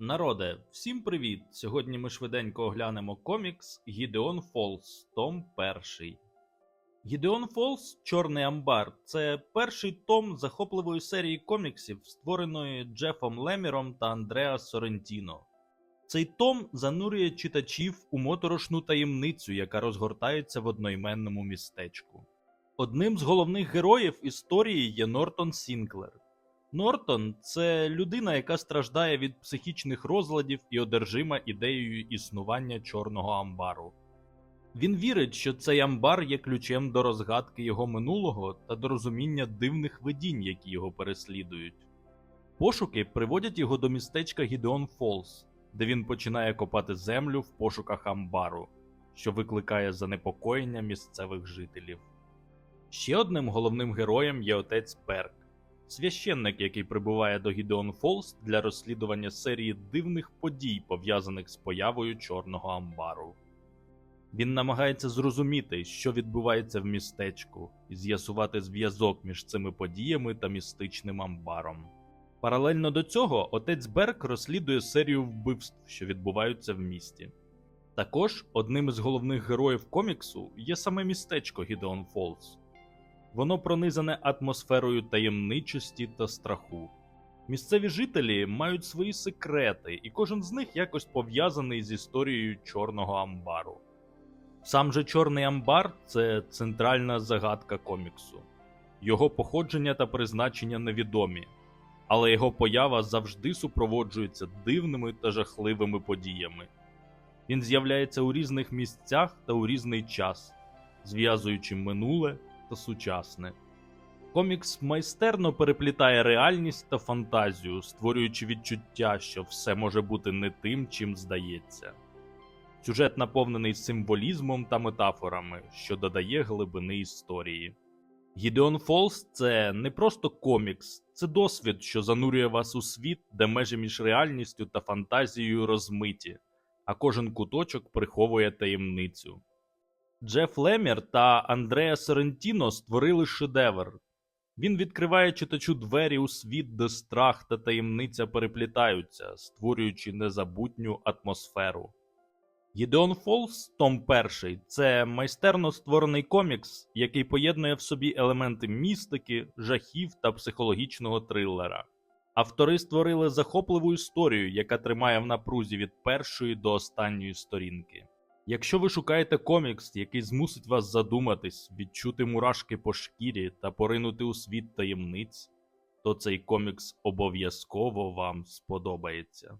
Народе, всім привіт! Сьогодні ми швиденько оглянемо комікс Гідеон Фолс, Том 1. Гідеон Фолс Чорний Амбар це перший том захопливої серії коміксів, створеної Джефом Леміром та Андреа Сорентіно. Цей том занурює читачів у моторошну таємницю, яка розгортається в одноіменному містечку. Одним з головних героїв історії є Нортон Сінклер. Нортон це людина, яка страждає від психічних розладів і одержима ідеєю існування чорного амбару. Він вірить, що цей амбар є ключем до розгадки його минулого та до розуміння дивних видінь, які його переслідують. Пошуки приводять його до містечка Гідеон Фолс, де він починає копати землю в пошуках амбару, що викликає занепокоєння місцевих жителів. Ще одним головним героєм є отець Перк священник, який прибуває до Гідеон Фолс для розслідування серії дивних подій, пов'язаних з появою чорного амбару. Він намагається зрозуміти, що відбувається в містечку, і з'ясувати зв'язок між цими подіями та містичним амбаром. Паралельно до цього отець Берк розслідує серію вбивств, що відбуваються в місті. Також одним із головних героїв коміксу є саме містечко Гідеон Фолс. Воно пронизане атмосферою таємничості та страху. Місцеві жителі мають свої секрети, і кожен з них якось пов'язаний з історією чорного амбару. Сам же Чорний амбар це центральна загадка коміксу. Його походження та призначення невідомі, але його поява завжди супроводжується дивними та жахливими подіями. Він з'являється у різних місцях та у різний час, зв'язуючи минуле та сучасне. Комікс майстерно переплітає реальність та фантазію, створюючи відчуття, що все може бути не тим, чим здається. Сюжет наповнений символізмом та метафорами, що додає глибини історії. Гідеон Фолс це не просто комікс, це досвід, що занурює вас у світ, де межі між реальністю та фантазією розмиті, а кожен куточок приховує таємницю. Джеф Лемір та Андреа Сорентіно створили шедевр. Він відкриває читачу двері у світ, де страх та таємниця переплітаються, створюючи незабутню атмосферу. Гідеон Фолс, Том 1 це майстерно створений комікс, який поєднує в собі елементи містики, жахів та психологічного трилера. Автори створили захопливу історію, яка тримає в напрузі від першої до останньої сторінки. Якщо ви шукаєте комікс, який змусить вас задуматись, відчути мурашки по шкірі та поринути у світ таємниць, то цей комікс обов'язково вам сподобається.